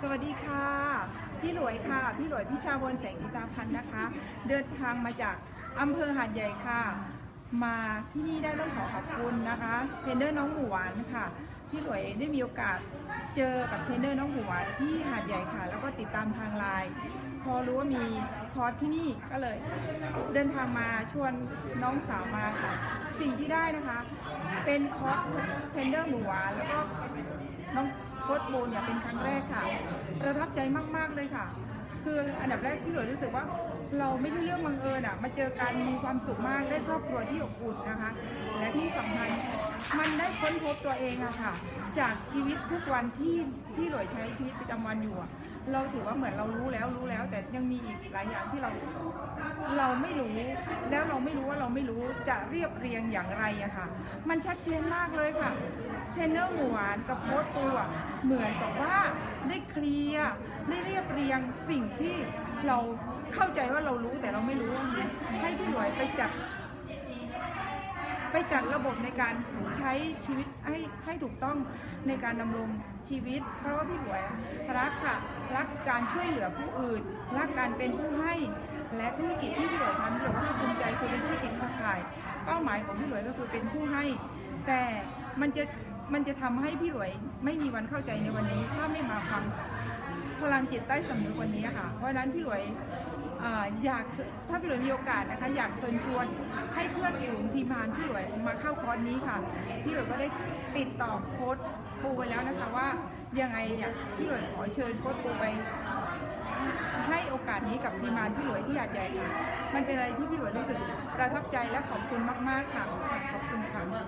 สวัสดีค่ะ พี่หลวยค่ะ พี่หลวยพิชาวรแสงอิตาพันธ์นะคะ เดินทางมาจากอำเภอหาดใหญ่ค่ะ มาที่นี่ได้ต้องขอขอบคุณนะคะเทรนเนอร์น้องหมูหวานค่ะ พี่หลวยได้มีโอกาสเจอกับเทรนเนอร์น้องหมูหวานที่หาดใหญ่ค่ะ แล้วก็ติดตามทางไลน์พอรู้ว่ามีคอร์สที่นี่ก็เลย เดินทางมาชวนน้องสาวมาค่ะ สิ่งที่ได้นะคะ เป็นคอร์สเทรนเนอร์หมูหวานแล้วก็ น้องโค้ชโบเนี่ยเป็นครั้งแรกค่ะ ประทับใจมาก ๆ เลยค่ะ คืออันดับแรกพี่หลวยรู้สึกว่า เราไม่ใช่เรื่องบังเอิญอะมาเจอกันมีความสุขมากได้ครอบครัวที่อบอุ่นนะคะ และที่สำคัญมันได้ค้นพบตัวเองอะค่ะ จากชีวิตทุกวันที่พี่หลวยใช้ชีวิตประจำวันอยู่อะเราถือว่าเหมือนเรารู้แล้วรู้แล้ว แต่ยังมีอีกหลายอย่างที่เรา เราไม่รู้ แล้วเราไม่รู้ว่าเราไม่รู้จะเรียบเรียงอย่างไรอะค่ะ มันชัดเจนมากเลยค่ะ เทรนเนอร์หมูหวานกับโค้ชปูอะเหมือนกับว่าได้เคลียร์ได้เรียบเรียงสิ่งที่เราเข้าใจว่าเรารู้แต่เราไม่รู้เนี่ยให้พี่หลวยไปจัด ไปจัดระบบในการใช้ชีวิตให้ให้ถูกต้องในการดำรงชีวิต เพราะว่าพี่หลวยรักค่ะ รักการช่วยเหลือผู้อื่น รักการเป็นผู้ให้ และธุรกิจที่พี่หลวยทำพี่หลวยก็ภาคภูมิใจคือเป็นธุรกิจค้าขาย เป้าหมายของพี่หลวยก็คือเป็นผู้ให้ แต่มันจะมันจะทำให้พี่หลวยไม่มีวันเข้าใจในวันนี้ ถ้าไม่มาฟังพลังจิตใต้สำนึกวันนี้ค่ะ เพราะฉะนั้นพี่หลวยออยากถ้าพี่หลวยมีโอกาสนะคะ อยากเชิญชวนให้เพื่อนฝูงทีมงานพี่หลวยมาเข้าคอร์สนี้ค่ะ พี่หลวยก็ได้ติดต่อโค้ชปูไว้แล้วนะคะว่ายังไงเนี่ยพี่หลวยขอเชิญโค้ชปูไปให้ นี้กับทีมงานพี่หลวยที่หาดใหญ่ค่ะ มันเป็นอะไรที่พี่หลวยรู้สึกประทับใจและขอบคุณมาก ๆ ค่ะขอบคุณค่ะ